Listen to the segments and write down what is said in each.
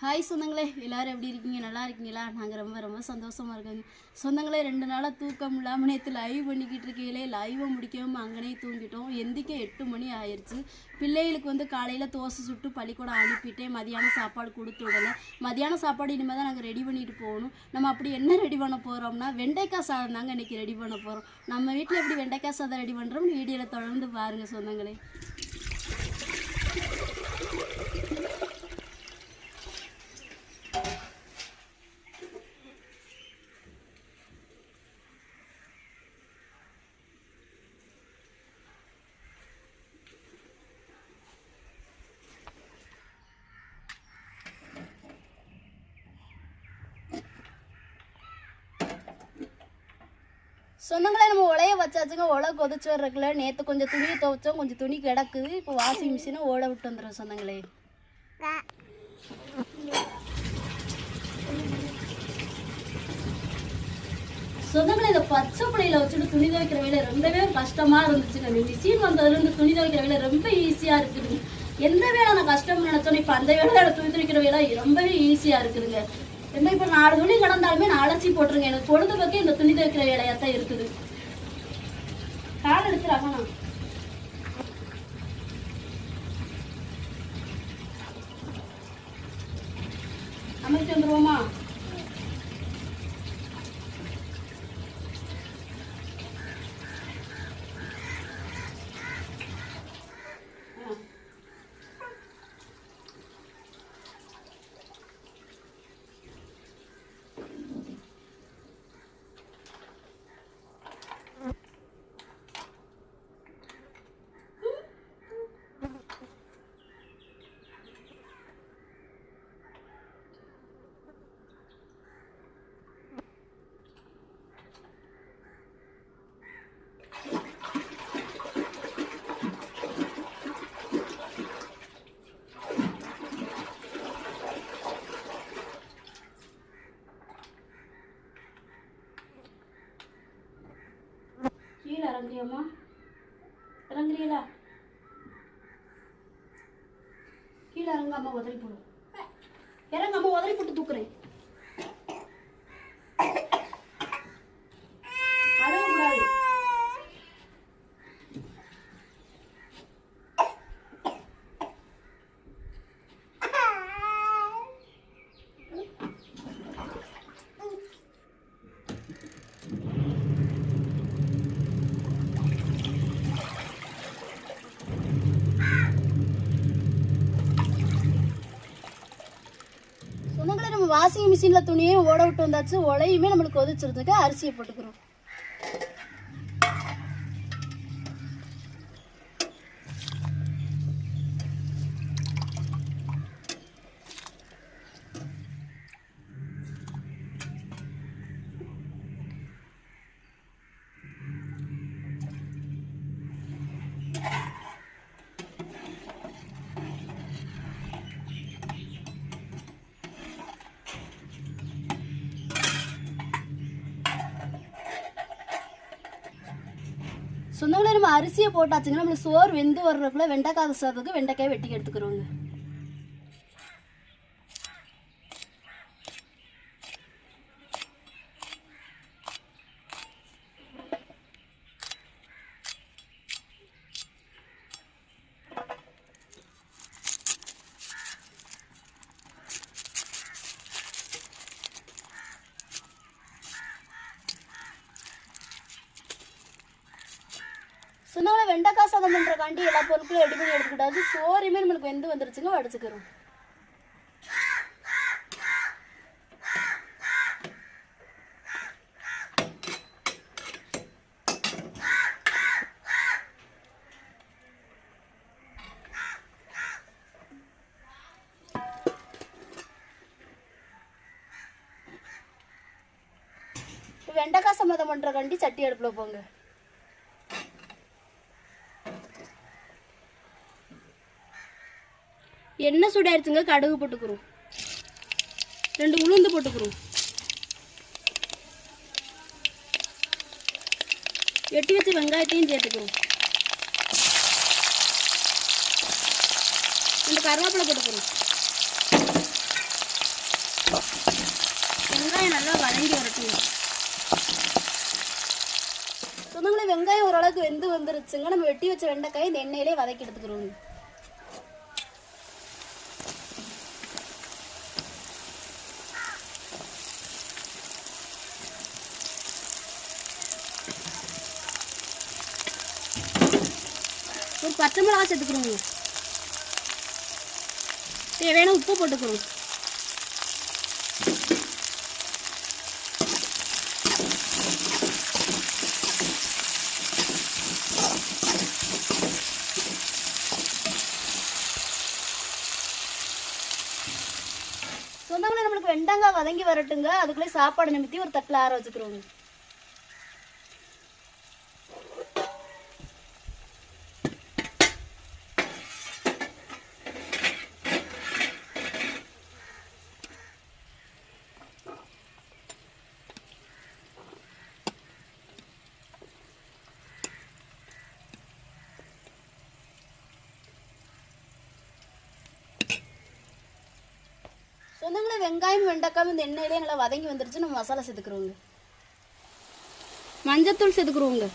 Hi சொந்தங்களே. எல்லாரும் எப்படி இருக்கீங்க? நல்லா இருக்கீங்களா? நாங்கள் ரொம்ப ரொம்ப சந்தோஷமாக இருக்கோங்க. சொந்தங்களே ரெண்டு நாளாக தூக்கம் இல்லாமல் நேற்று லைவ் பண்ணிக்கிட்டு இருக்கையிலே லைவை முடிக்கவும் அங்கனே தூங்கிட்டோம். எந்திக்க எட்டு மணி ஆயிடுச்சு பிள்ளைகளுக்கு வந்து காலையில் தோசை சுட்டு பள்ளிக்கூடம் அனுப்பிட்டேன். மதியானம் சாப்பாடு கொடுத்து விடலை மதியானம் சாப்பாடு இனிமேல் தான் நாங்கள் ரெடி பண்ணிட்டு போகணும். நம்ம அப்படி என்ன ரெடி பண்ண போகிறோம்னா வெண்டைக்காய் சாதம் தாங்க இன்றைக்கி ரெடி பண்ண போகிறோம் நம்ம வீட்டில் எப்படி வெண்டைக்காய் சாதம் ரெடி பண்ணுறோம்னு வீடியோவில் தொடர்ந்து பாருங்கள் சொந்தங்களே. சொந்தங்களே நம்ம உலைய வச்சாச்சுங்க உலை கொதிச்சு வர்றதுக்குள்ள நேற்று கொஞ்சம் துணியை துவைச்சோம் கொஞ்சம் துணி கிடக்குது. இப்போ வாஷிங் மிஷினை ஓட விட்டு வந்துடும் சொந்தங்களே சொந்தங்களே இந்த பச்சை பிள்ளையில வச்சுட்டு துணி துவைக்கிற வேலை ரொம்பவே கஷ்டமா இருந்துச்சுங்க. இந்த மிஷின் வந்ததுலேருந்து துணி துவைக்கிற வேலை ரொம்ப ஈஸியா இருக்குது எந்த வேலை நான் கஷ்டம் நினைச்சோம் இப்போ அந்த வேலை துணி துவைக்கிற வேலை ரொம்பவே ஈஸியா இருக்குதுங்க. என்ன இப்போ நாலு துணி கிடந்தாலுமே நான் அலசி போட்டுருங்க. எனக்கு பொழுதுபோக்கே இந்த துணி துவைக்கிற வேலையாக தான் இருக்குது. கால் எடுத்துறாங்கண்ணா அமைச்சு வந்துருவோமா கீழே இறங்குறீங்களா? கீழே இறங்காம உதறி போடும் இறங்காம உதறி போட்டு தூக்குறேன் அழகக்கூடாது சொந்தங்களே நம்ம வாஷிங் மிஷினில் துணியும் ஓட விட்டு வந்தாச்சு உலையுமே நம்மளுக்கு கொதிச்சிருந்துக்கு அரிசியை போட்டுக்கிறோம். சொந்தங்களே நம்ம அரிசியை போட்டாச்சுங்கன்னா நம்மளுக்கு சோறு வெந்து வர்றதுக்குள்ள வெண்டைக்காய் சாதத்துக்கு வெண்டைக்காய் வெட்டி எடுத்துக்கிறோங்க. சொன்னால வெண்டைக்காய் சாதம் பண்ணுறக்காண்டி எல்லா பொருட்களும் ரெடி பண்ணி எடுத்துக்கிட்டாச்சு சோறுமே நம்மளுக்கு வெந்து வந்துருச்சுங்க வடிச்சுக்கிறோம். வெண்டைக்காய் சம்மதம் பண்ணுறக்காண்டி சட்டி அடுப்பில் போங்க. எண்ணெய் சூடாயிருச்சுங்க கடுகு போட்டுக்கிறோம். ரெண்டு உளுந்து போட்டுக்கிறோம். வெட்டி வச்ச வெங்காயத்தையும் சேர்த்துக்கிறோம். ரெண்டு கருவேப்பிலை போட்டுக்கிறோம். வெங்காயம் நல்லா வதங்கி வரட்டும். சொந்தங்களே வெங்காயம் ஓரளவுக்கு வெந்து வந்துருச்சுங்க. நம்ம வெட்டி வச்ச வெண்டைக்காய் இந்த எண்ணெயிலே வதக்கி எடுத்துக்கிறோம். ஒரு பச்சை மிளகா சேர்த்துக்கிறோங்க தேவையான உப்பு போட்டுக்கிறோம் சொந்தங்களே நம்மளுக்கு வெண்டங்காய் வதங்கி வரட்டுங்க. அதுக்குள்ளே சாப்பாடு நிமித்தி ஒரு தட்டில் ஆற வச்சுக்கிறோங்க சொந்தங்களே வெங்காயம் வெண்டைக்காய் இந்த எண்ணெயிலே நல்லா வதங்கி வந்துருச்சு நம்ம மசாலா சேர்த்துக்கிறோங்க மஞ்சத்தூள் சேர்த்துக்கிறோங்க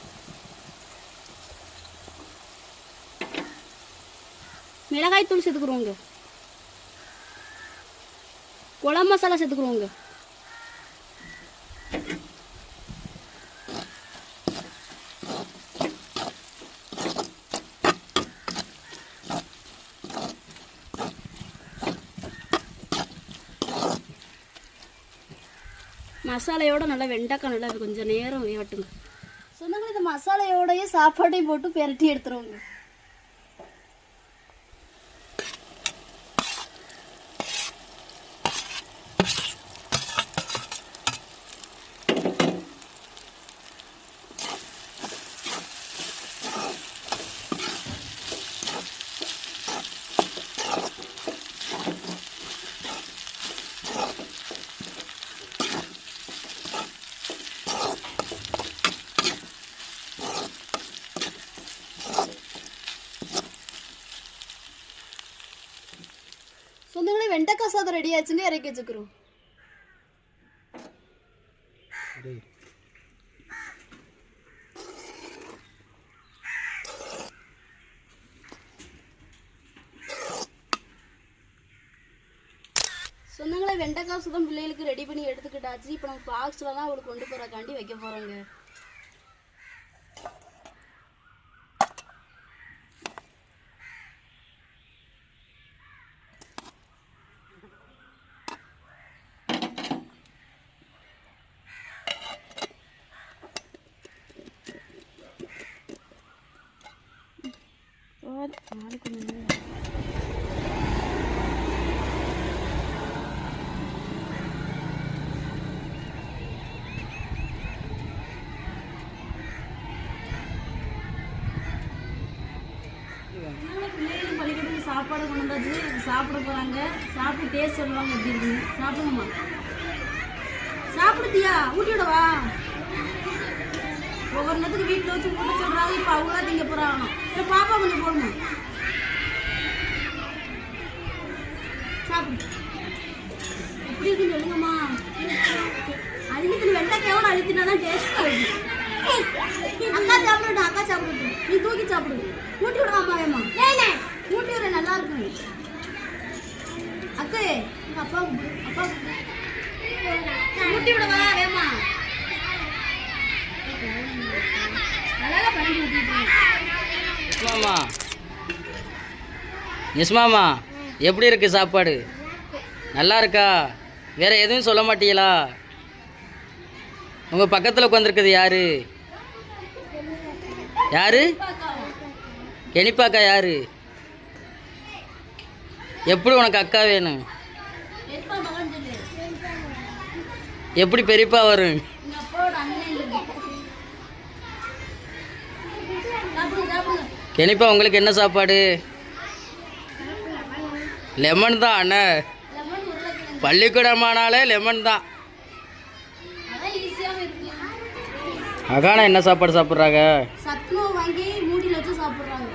மிளகாய் தூள் சேர்த்துக்கிறோங்க குழம்பு மசாலா சேர்த்துக்கிறோங்க மசாலையோட நல்லா வெண்டைக்காய் நல்லா கொஞ்சம் நேரம் வேகட்டுங்க. சொன்னாங்க இந்த மசாலையோடயே சாப்பாட்டையும் போட்டு பெரட்டி எடுத்துருவோங்க. சொந்தங்களே சாதம் ரெடி ஆச்சுன்னு இறக்கி வச்சுக்கிறோம். சொந்தங்களே வெண்டைக்காய் சுதம் பிள்ளைகளுக்கு ரெடி பண்ணி எடுத்துக்கிட்டாச்சு. இப்போ நம்ம பாக்ஸில் தான் அவளுக்கு கொண்டு போகிறக்காண்டி வைக்க போகிறோங்க நாளைக்கு பிள்ளைகளுக்கு பள்ளிக்கூடத்துக்கு சாப்பாடு கொண்டு வந்தாச்சு. சாப்பிட போகிறாங்க சாப்பிட்டு டேஸ்ட் சொல்லுவாங்க எப்படி இருக்குன்னு. சாப்பிடுங்கம்மா. சாப்பிடுத்தியா? ஊட்டி விடவா ஒவ்வொரு நேரத்துக்கு வீட்டில் வச்சு ஊட்ட சொல்கிறாங்க இப்போ அவங்களா திங்க போகிறாங்க இல்லை பாப்பா கொஞ்சம் போடணும் சாப்பிடு. எப்படி இருக்குன்னு சொல்லுங்கம்மா. அழுத்தின வெண்டைக்காயோட அழுத்தினா தான் டேஸ்ட்டாக இருக்கும் அக்கா சாப்பிடட்டும் அக்கா சாப்பிடட்டும். நீ தூக்கி சாப்பிடு. ஊட்டி விடுவாமா வேமா. ஊட்டி விட நல்லா இருக்கும். அக்கே எங்க அப்பா நிஸ்மாமா எப்படி இருக்கு சாப்பாடு? நல்லா இருக்கா? வேற எதுவும் சொல்ல மாட்டீங்களா? உங்க பக்கத்தில் உட்காந்துருக்குது யாரு? யாரு? கெனிப்பாக்கா யாரு? எப்படி உனக்கு அக்கா வேணும்? எப்படி பெரியப்பா வரும்? கெனிப்பா உங்களுக்கு என்ன சாப்பாடு? லெமன் தான் அண்ணே. பள்ளிக்கூடமானாலே லெமன் தான். அகானா என்ன சாப்பாடு சாப்பிட்றாங்க? சாப்பிட்றாங்க?